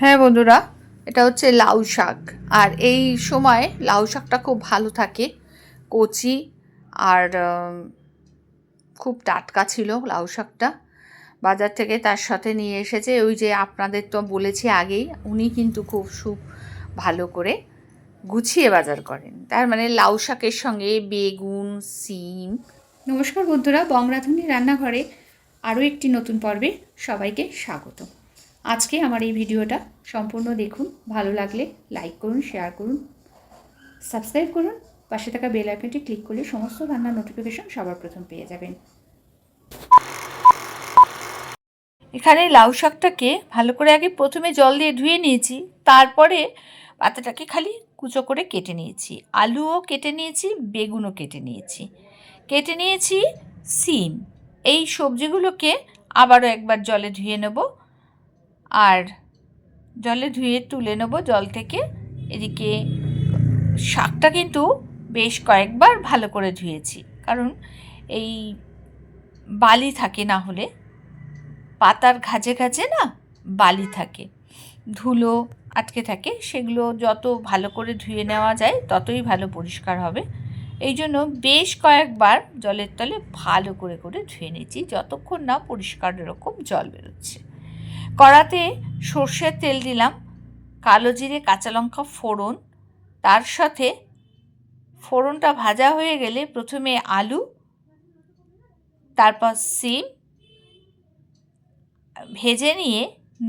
হ্যাঁ বন্ধুরা, এটা হচ্ছে লাউ শাক। আর এই সময় লাউ শাকটা খুব ভালো থাকে, কচি আর খুব টাটকা ছিল লাউ শাকটা। বাজার থেকে তার সাথে নিয়ে এসেছে, ওই যে আপনাদের তো বলেছি আগেই, উনি কিন্তু খুব সুপ ভালো করে গুছিয়ে বাজার করেন। তার মানে লাউ শাকের সঙ্গে বেগুন, সিম। নমস্কার বন্ধুরা বংরাধুনি রান্নাঘরে আরও একটি নতুন পর্বে সবাইকে স্বাগত। আজকে আমার এই ভিডিওটা সম্পূর্ণ দেখুন, ভালো লাগলে লাইক করুন শেয়ার করুন সাবস্ক্রাইব করুন, পাশে থাকা বেল আইকনটি ক্লিক করলে সমস্ত রান্নার নোটিফিকেশন সবার প্রথম পেয়ে যাবেন। এখানে লাউ শাকটাকে ভালো করে আগে প্রথমে জল দিয়ে ধুয়ে নিয়েছি, তারপরে পাতাটাকে খালি কুচো করে কেটে নিয়েছি, আলুও কেটে নিয়েছি, বেগুনও কেটে নিয়েছি। কেটে নিয়েছি সিম, এই সবজিগুলোকে আবারও একবার জলে ধুয়ে নেব আর জলে ধুয়ে তুলে নেব জল থেকে। এদিকে শাকটা কিন্তু বেশ কয়েকবার ভালো করে ধুয়েছি। কারণ এই বালি থাকে না হলে, পাতার ঘাজে ঘাজে না বালি থাকে। ধুলো আটকে থাকে, সেগুলো যত ভালো করে ধুয়ে নেওয়া যায় ততই ভালো পরিষ্কার হবে। এই জন্য বেশ কয়েকবার জলের তলে ভালো করে করে ধুয়ে নিচ্ছি যতক্ষণ না পরিষ্কার এরকম জল বেরোচ্ছে। কড়াতে সর্ষের তেল দিলাম, কালো জিরে, কাঁচা লঙ্কা, ফোড়ন। তার সাথে ফোড়নটা ভাজা হয়ে গেলে প্রথমে আলু, তারপর সিম, ভেজে নিয়ে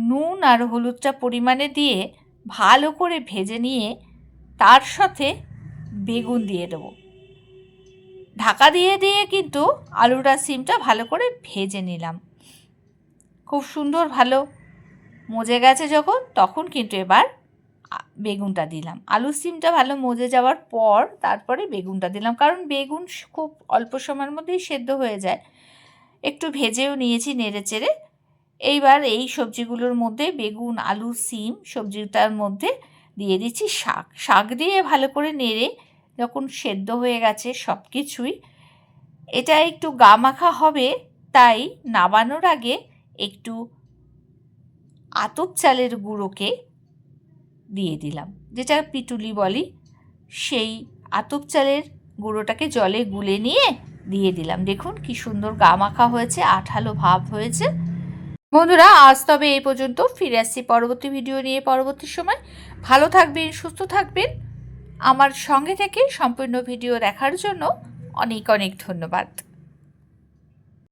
নুন আর হলুদটা পরিমাণে দিয়ে ভালো করে ভেজে নিয়ে তার সাথে বেগুন দিয়ে দেবো। ঢাকা দিয়ে দিয়ে কিন্তু আলুটা সিমটা ভালো করে ভেজে নিলাম। খুব সুন্দর, ভালো মজে গেছে যখন, তখন কিন্তু এবার বেগুনটা দিলাম। আলু সিমটা ভালো মজে যাওয়ার পর তারপরে বেগুনটা দিলাম। কারণ বেগুন খুব অল্প সময়ের মধ্যেই সেদ্ধ হয়ে যায়। একটু ভেজেও নিয়েছি নেড়ে চেড়ে। এইবার এই সবজিগুলোর মধ্যে বেগুন আলু সিম সবজিটার মধ্যে দিয়ে দিচ্ছি শাক। শাক দিয়ে ভালো করে নেড়ে যখন সেদ্ধ হয়ে গেছে সব কিছুই এটা একটু গা মাখা হবে, তাই নাবানোর আগে একটু আতপ চালের গুঁড়োকে দিয়ে দিলাম। যেটা পিটুলি বলি, সেই আতপ চালের গুঁড়োটাকে জলে গুলে নিয়ে দিয়ে দিলাম। দেখুন কি সুন্দর গা মাখা হয়েছে, আঠালো ভাব হয়েছে। বন্ধুরা, আজ তবে এই পর্যন্ত। ফিরে আসছি পরবর্তী ভিডিও নিয়ে পরবর্তী সময়। ভালো থাকবেন, সুস্থ থাকবেন। আমার সঙ্গে থেকে সম্পূর্ণ ভিডিও দেখার জন্য অনেক অনেক ধন্যবাদ।